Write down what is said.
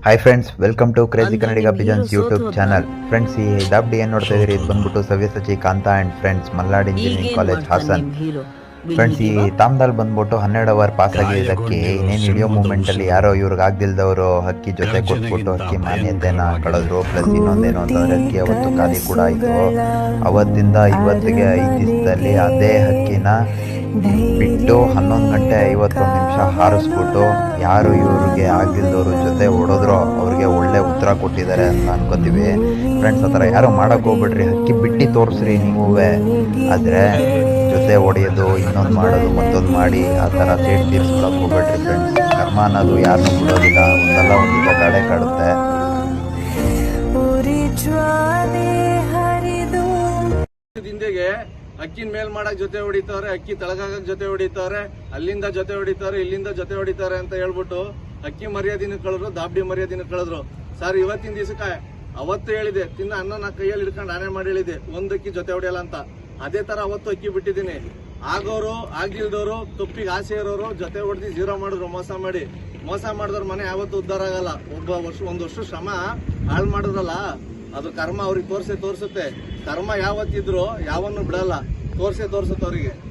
Hi friends welcome to crazy Kannadiga business YouTube channel friends ಈ ಹೆದಾಬ್ಡಿ ಏನ್ ನೋಡ್ತಾ ಇದೀರಿ ಇದು ಬಂದ್ಬಿಟ್ಟು Savyasachi Kantha and friends Malnad engineering college Hassan. Friends ಈ ತಾಮ್ದಲ್ಲಿ ಬಂದ್ಬಿಟ್ಟು ಹನ್ನೆರಡು ಅವರ್ ಪಾಸ್ ಆಗಿದ್ದಕ್ಕೆ ಇನ್ನೇನು ವಿಡಿಯೋ ಮೂಮೆಂಟ್ ಅಲ್ಲಿ ಯಾರೋ ಇವ್ರಿಗೆ ಆಗ್ದಿಲ್ದವರು ಹಕ್ಕಿ ಜೊತೆ ಕೊಟ್ಬಿಟ್ಟು ಹಕ್ಕಿ ಮಾನ್ಯತೆನ ಕಳೆದ್ರು ಪ್ಲಸ್ ಇನ್ನೊಂದೇನು ಅಂತಂದ್ರೆ ಹಕ್ಕಿ ಅವತ್ತು ಖಾಲಿ ಕೂಡ ಆಯ್ತು ಅವತ್ತಿಂದ ಇವತ್ತಿಗೆ ಐದು ದಿವಸದಲ್ಲಿ ಅದೇ ಹಕ್ಕಿನ ಬಿಟ್ಟು ಹನ್ನೊಂದು ಗಂಟೆ ಐವತ್ತೊಂದು ನಿಮಿಷ ಹಾರಿಸ್ಬಿಟ್ಟು ಯಾರು ಇವ್ರಿಗೆ ಆಗ್ದಿಲ್ದವ್ರ ಜೊತೆ ಕೊಟ್ಟಿದ್ದಾರೆ ಅಂತ ಅನ್ಕೋತೀವಿ. ಫ್ರೆಂಡ್ಸ್ ಆ ಥರ ಯಾರು ಮಾಡಕ್ ಹೋಗ್ಬಿಡ್ರಿ. ಹಕ್ಕಿ ಬಿಟ್ಟು ತೋರಿಸ್ರಿ ನೀವು. ಆದರೆ ಜೊತೆ ಹೊಡೆಯೋದು ಇನ್ನೊಂದು ಮಾಡೋದು ಮತ್ತೊಂದು ಮಾಡಿ ಆ ಥರ ಸೇಟ್ ತೀರಿಸ್ಕೊಳಕ್ಕೆ ಹೋಗ್ಬೇಡ್ರಿ ಫ್ರೆಂಡ್ಸ್ ಕರ್ಮ ಅನ್ನೋದು ಯಾರನ್ನೂ ಬಿಡೋದಿಲ್ಲ. ಒಂದಲ್ಲ ಒಂದು ಕಡೆ ಕಾಡುತ್ತೆ. ಹಿಂದೆಗೆ ಅಕ್ಕಿನ ಮೇಲ್ ಮಾಡಕ್ ಜೊತೆ ಹೊಡಿತಾರೆ ಅಕ್ಕಿ ತಳಗಾಗಕ್ ಜೊತೆ ಹೊಡಿತಾರೆ ಅಲ್ಲಿಂದ ಜೊತೆ ಹೊಡಿತಾರೆ ಇಲ್ಲಿಂದ ಜೊತೆ ಹೊಡಿತಾರೆ ಅಂತ ಹೇಳ್ಬಿಟ್ಟು ಅಕ್ಕಿ ಮರ್ಯಾದಿನ ಕಳೆದ್ರು ದಾಬ್ಡಿ ಮರ್ಯಾದಿನ ಕಳೆದ್ರು. ಸರ್, ಇವತ್ತಿನ ದಿವಸಕ್ಕೆ ಅವತ್ತು ಹೇಳಿದೆ. ತಿನ್ನ ಅನ್ನ ನಾ ಕೈಯಲ್ಲಿ ಹಿಡ್ಕೊಂಡು ಆನೆ ಮಾಡಿ ಹೇಳಿದೆ. ಒಂದಕ್ಕಿ ಜೊತೆ ಹೊಡೆಯಲ್ಲ ಅಂತ. ಅದೇ ತರ ಅವತ್ತು ಅಕ್ಕಿ ಬಿಟ್ಟಿದ್ದೀನಿ. ಆಗೋರು ಆಗಿಲ್ದವರು ತುಪ್ಪಿಗೆ ಆಸೆ ಇರೋರು ಜೊತೆ ಹೊಡೆದು ಜೀರೋ ಮಾಡಿದ್ರು, ಮೋಸ ಮಾಡಿ. ಮೋಸ ಮಾಡಿದವ್ರ ಮನೆ ಯಾವತ್ತು ಉದ್ಧಾರ ಆಗಲ್ಲ. ಒಬ್ಬ ವರ್ಷ, ಒಂದು ವರ್ಷ ಶ್ರಮ ಹಾಳು ಮಾಡಿದ್ರಲ್ಲ, ಅದು ಕರ್ಮ ಅವ್ರಿಗೆ ತೋರ್ಸೆ ತೋರಿಸುತ್ತೆ. ಕರ್ಮ ಯಾವತ್ತಿದ್ರು ಯಾವನ್ನು ಬಿಡಲ್ಲ. ತೋರ್ಸೆ ತೋರಿಸುತ್ತೆ ಅವರಿಗೆ.